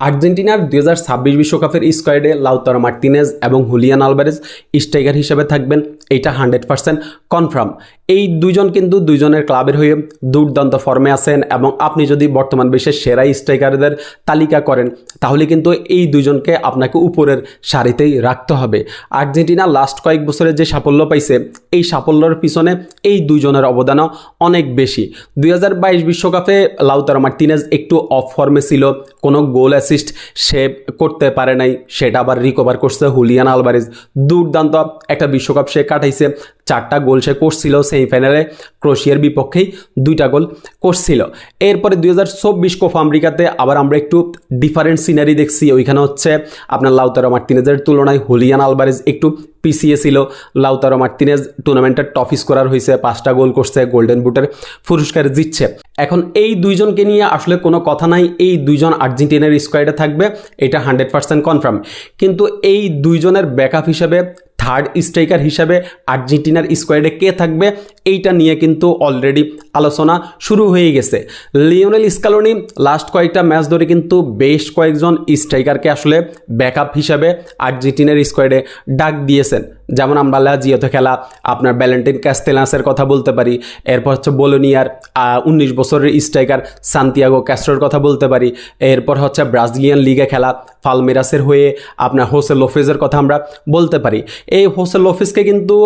আর্জেন্টিনার দুই হাজার ছাব্বিশ বিশ্বকাপের স্কোয়াডে লাউতারো মার্টিনেজ এবং হুলিয়ান আলবারেজ স্ট্রাইকার হিসেবে থাকবেন। এইটা হান্ড্রেড পার্সেন্ট কনফার্ম। এই দুজন কিন্তু দুজনের ক্লাবের হয়ে দুর্দান্ত ফর্মে আছেন এবং আপনি যদি বর্তমান বিশ্বের সেরা স্ট্রাইকারদের তালিকা করেন, তাহলে কিন্তু এই দুজনকে আপনাকে উপরের সারিতেই রাখতে হবে। আর্জেন্টিনা লাস্ট কয়েক বছরে যে সাফল্য পাইছে, এই সাফল্যের পিছনে এই দুজনের অবদানও অনেক বেশি। দুই বিশ্বকাপে লাউতারো মার্টিনেজ একটু অফ ফর্মে ছিল, কোনো গোল অ্যাসিস্ট সে করতে পারে নাই, সেটা আবার রিকভার করছে হুলিয়ান আলভারেজ। দুর্দান্ত একটা বিশ্বকাপ সে কাটাইছে, চারটা গোল সে করছিল সেমিফাইনালে ক্রোশিয়ার বিপক্ষেই দুইটা গোল করছিল। এরপরে দুই হাজার চব্বিশ কোফা আমেরিকাতে আবার আমরা একটু ডিফারেন্ট সিনারি দেখছি। ওইখানে হচ্ছে আপনার লাউতারো মার্টিনেজের তুলনায় হুলিয়ান আলভারেজ একটু পিছিয়ে ছিল। লাউতারো মার্টিনেজ টুর্নামেন্টের টপ স্কোরার হয়েছে পাঁচটা গোল করছে গোল্ডেন বুটের পুরস্কার জিতছে। এখন এই দুইজনকে নিয়ে আসলে কোনো কথা নাই। এই দুইজন আর্জেন্টিনার স্কোয়াডে থাকবে, এটা হান্ড্রেড পার্সেন্ট কনফার্ম কিন্তু এই দুইজনের ব্যাকআপ হিসেবে থার্ড স্ট্রাইকার হিসাবে আর্জেন্টিনার স্কোয়াডে কে থাকবে? এইটা নিয়ে কিন্তু অলরেডি আলোচনা শুরু হয়ে গেছে। লিওনেল স্কালোনি লাস্ট কয়েকটা ম্যাচ ধরে কিন্তু বেশ কয়েকজন স্ট্রাইকারকে আসলে ব্যাকআপ হিসাবে আর্জেন্টিনার স্কোয়াডে ডাক দিয়েছেন। যেমন আমরা লাজিওতে খেলা, আপনার ব্যালেন্টিন ক্যাস্তেলাসের কথা বলতে পারি, এরপর হচ্ছে বোলোনিয়ার উনিশ বছরের স্ট্রাইকার সান্তিয়াগো ক্যাস্ট্রোর কথা বলতে পারি, এরপর হচ্ছে ব্রাজিলিয়ান লিগে খেলা ফালমেরাসের হয়ে আপনার হোসেল লোফেজের কথা আমরা বলতে পারি। এই হোসেল লোফেজকে কিন্তু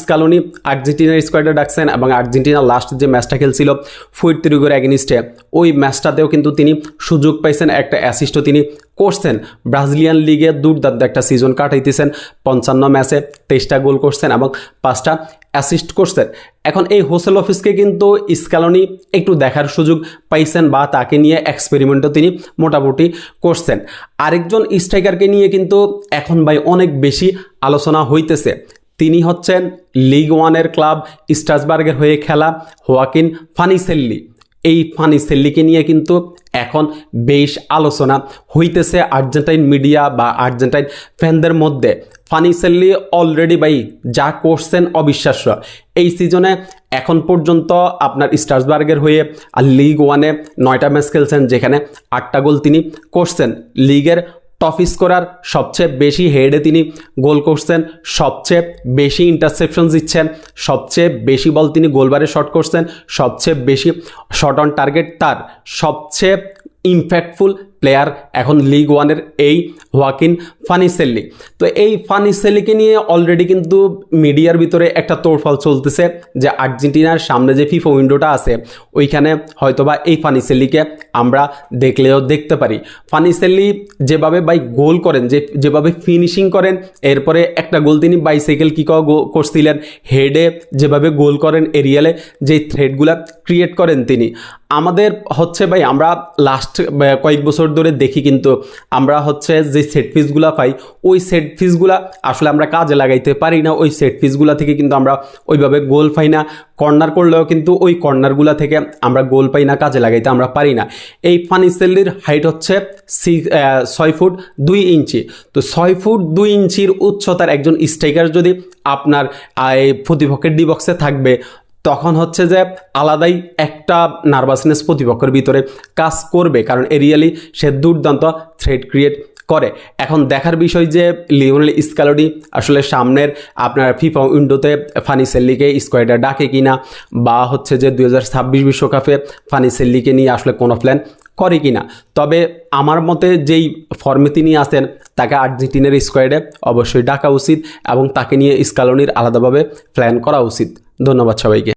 স্কালোনি আর্জেন্টিনার স্কোয়াডে ডাকছেন এবং আর্জেন্টিনা লাস্ট যে ম্যাচটা খেলছিল ফুইট তিরুগের অ্যাগেনিস্টে ওই ম্যাচটাতেও কিন্তু তিনি সুযোগ পাইছেন, একটা অ্যাসিস্টও তিনি করছেন। ব্রাজিলিয়ান লিগে দুর্দান্ত একটা সিজন কাটাইতেছেন, পঞ্চান্ন ম্যাচে তেইশটা গোল করছেন এবং পাঁচটা অ্যাসিস্ট করছেন। এখন এই হোসেল অফিসকে কিন্তু স্কালনি একটু দেখার সুযোগ পাইছেন বা তাকে নিয়ে এক্সপেরিমেন্টও তিনি মোটামুটি করছেন। আরেকজন স্ট্রাইকারকে নিয়ে কিন্তু এখন ভাই অনেক বেশি আলোচনা হইতেছে। তিনি হচ্ছেন লিগ ওয়ানের ক্লাব স্ট্রাসবার্গের হয়ে খেলা হোয়াকিন ফানিসেল্লি এই ফানি সেল্লিকে নিয়ে কিন্তু এখন বেশ আলোচনা হইতেছে আর্জেন্টাইন মিডিয়া বা আর্জেন্টাইন ফ্যানদের মধ্যে। ফানি সেল্লি অলরেডি বাই যা করছেন অবিশ্বাস্য। এই সিজনে এখন পর্যন্ত আপনার স্টার্সবার্গের হয়ে আর লিগ ওয়ানে নয়টা ম্যাচ খেলছেন, যেখানে আটটা গোল তিনি করছেন। লিগের টপ স্কোরার সবচেয়ে বেশি হেডে তিনি গোল করছেন, সবচেয়ে বেশি ইন্টারসেপশন দিচ্ছেন, সবচেয়ে বেশি বল তিনি গোলবারে শট করছেন, সবচেয়ে বেশি শট অন টার্গেট তার, সবচেয়ে ইম্প্যাক্টফুল প্লেয়ার এখন লিগ ওয়ানের এই হোয়াকিন ফানিসেল্লি তো এই ফানিসেল্লিকে নিয়ে অলরেডি কিন্তু মিডিয়ার ভিতরে একটা তোড়ফল চলতেছে যে আর্জেন্টিনার সামনে যে ফিফা উইন্ডোটা আছে, ওইখানে হয়তোবা এই ফানিসেল্লিকে আমরা দেখলেও দেখতে পারি। ফানিসেল্লি যেভাবে বাই গোল করেন, যে, যেভাবে ফিনিশিং করেন, এরপরে একটা গোল তিনি বাইসাইকেল কিক করছিলেন। হেডে যেভাবে গোল করেন এরিয়ালে যে থ্রেডগুলা ক্রিয়েট করেন তিনি। আমাদের হচ্ছে ভাই, আমরা লাস্ট কয়েক বছর ধরে দেখি কিন্তু আমরা হচ্ছে যে সেট পিসগুলো পাই, ওই সেট পিসগুলা আসলে আমরা কাজে লাগাইতে পারি না। ওই সেট পিসগুলা থেকে কিন্তু আমরা ওইভাবে গোল পাই না। কর্নার করলেও কিন্তু ওই কর্নারগুলা থেকে আমরা গোল পাই না, কাজে লাগাইতে আমরা পারি না। এই ফানিসেল্লির হাইট হচ্ছে ছয় ফুট দুই ইঞ্চি। তো ছয় ফুট দুই ইঞ্চির উচ্চতার একজন স্ট্রাইকার যদি আপনার প্রতিপক্ষের ডি বক্সে থাকবে তখন হচ্ছে যে আলাদাই একটা নার্ভাসনেস প্রতিপক্ষের ভিতরে কাজ করবে, কারণ এরিয়ালি সে দুর্দান্ত থ্রেড ক্রিয়েট করে। এখন দেখার বিষয় যে লিওনেল স্কালোডি আসলে সামনের আপনার ফিফা উইন্ডোতে ফানি সেল্লিকে স্কোয়াডে ডাকে কিনা, বা হচ্ছে যে দুই হাজার ছাব্বিশ বিশ্বকাপে ফানি সেল্লিকে নিয়ে আসলে কোনো প্ল্যান করে কিনা। তবে আমার মতে যেই ফর্মে তিনি আসেন তাকে আর্জেন্টিনার স্কোয়াডে অবশ্যই ডাকা উচিত এবং তাকে নিয়ে স্কালোনির আলাদাভাবে প্ল্যান করা উচিত। ধন্যবাদ সবাইকে।